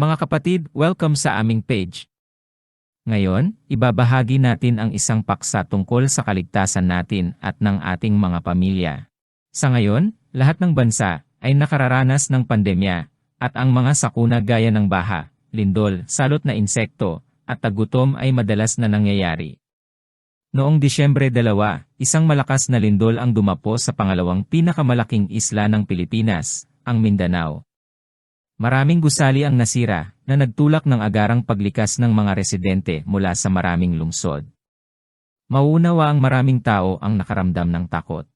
Mga kapatid, welcome sa aming page. Ngayon, ibabahagi natin ang isang paksa tungkol sa kaligtasan natin at ng ating mga pamilya. Sa ngayon, lahat ng bansa ay nakararanas ng pandemya at ang mga sakuna gaya ng baha, lindol, salot na insekto, at tagutom ay madalas na nangyayari. Noong Disyembre 2, isang malakas na lindol ang dumapo sa pangalawang pinakamalaking isla ng Pilipinas, ang Mindanao. Maraming gusali ang nasira na nagtulak ng agarang paglikas ng mga residente mula sa maraming lungsod. Mauunawa ang maraming tao ang nakaramdam ng takot.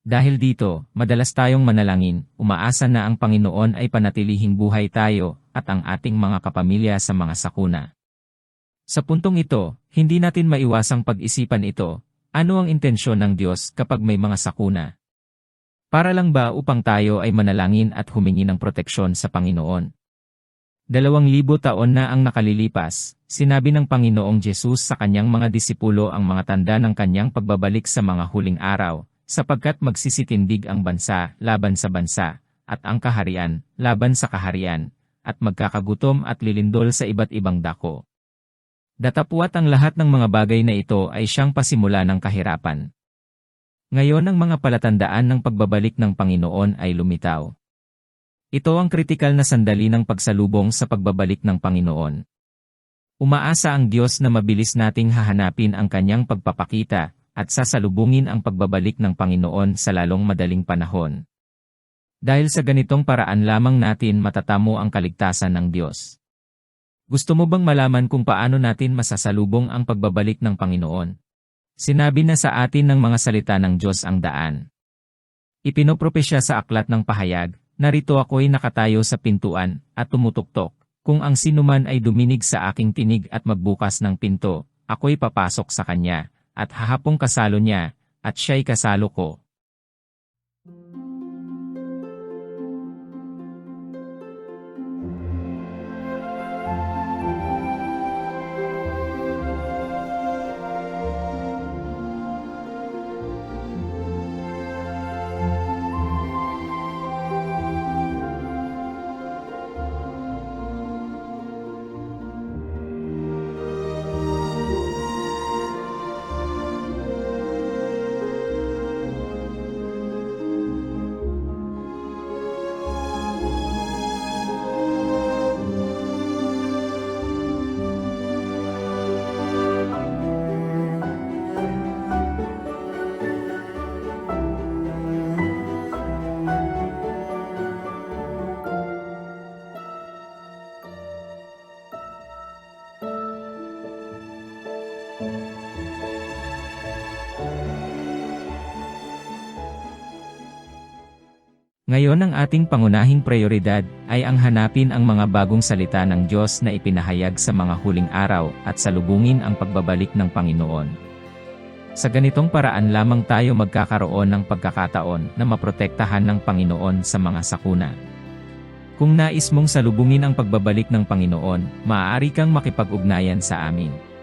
Dahil dito, madalas tayong manalangin, umaasa na ang Panginoon ay panatilihing buhay tayo at ang ating mga kapamilya sa mga sakuna. Sa puntong ito, hindi natin maiwasang pag-isipan ito, ano ang intensyon ng Diyos kapag may mga sakuna? Para lang ba upang tayo ay manalangin at humingi ng proteksyon sa Panginoon? Dalawang libo taon na ang nakalilipas, sinabi ng Panginoong Jesus sa kanyang mga disipulo ang mga tanda ng kanyang pagbabalik sa mga huling araw, sapagkat magsisitindig ang bansa laban sa bansa, at ang kaharian laban sa kaharian, at magkakagutom at lilindol sa iba't ibang dako. Datapwat ang lahat ng mga bagay na ito ay siyang pasimula ng kahirapan. Ngayon ang mga palatandaan ng pagbabalik ng Panginoon ay lumitaw. Ito ang kritikal na sandali ng pagsalubong sa pagbabalik ng Panginoon. Umaasa ang Diyos na mabilis nating hahanapin ang kanyang pagpapakita at sasalubungin ang pagbabalik ng Panginoon sa lalong madaling panahon. Dahil sa ganitong paraan lamang natin matatamo ang kaligtasan ng Diyos. Gusto mo bang malaman kung paano natin masasalubong ang pagbabalik ng Panginoon? Sinabi na sa atin ng mga salita ng Diyos ang daan. Ipinopropesya sa aklat ng pahayag, narito ako'y nakatayo sa pintuan at tumutuktok. Kung ang sinuman ay duminig sa aking tinig at magbukas ng pinto, ako'y papasok sa kanya, at hahapong kasalo niya, at siya'y kasalo ko. Ngayon ang ating pangunahing prioridad ay ang hanapin ang mga bagong salita ng Diyos na ipinahayag sa mga huling araw at salubungin ang pagbabalik ng Panginoon. Sa ganitong paraan lamang tayo magkakaroon ng pagkakataon na maprotektahan ng Panginoon sa mga sakuna. Kung nais mong salubungin ang pagbabalik ng Panginoon, maaari kang makipag-ugnayan sa amin.